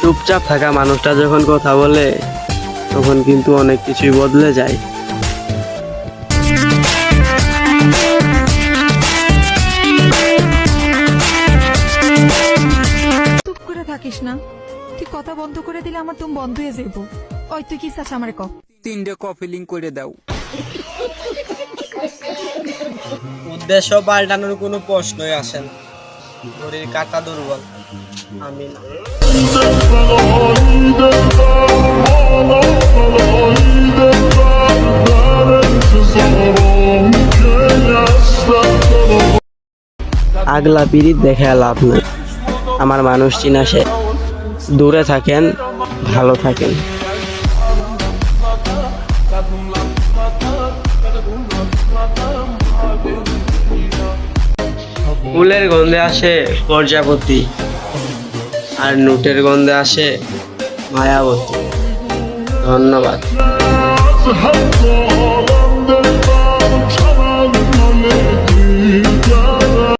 চুপচাপ থাকা মানুষটা যখন কথা বলে তখন কিন্তু অনেক কিছুই বদলে যায়। চুপ করে থাকিস না। তুই কথা বন্ধ করে দিলে আমার তুম বন্ধ হয়ে যাব ওই তুই কি চাস আমার ক? তিনটে কফি লিঙ্ক করে দাও। উদ্দেশ্য পাল্টানোর কোনো প্রশ্নই আসে না। শরীর কাটা দুর্বল। আমি না। আগলা পিড়ি দেখে লাভ নাই। আমার মানুষ চিনা সে। দূরে থাকেন, ভালো থাকেন। ফুলের গন্ধে আসে প্রজাপতি, আর নোটের গন্ধে আসে মায়াবতী। ধন্যবাদ।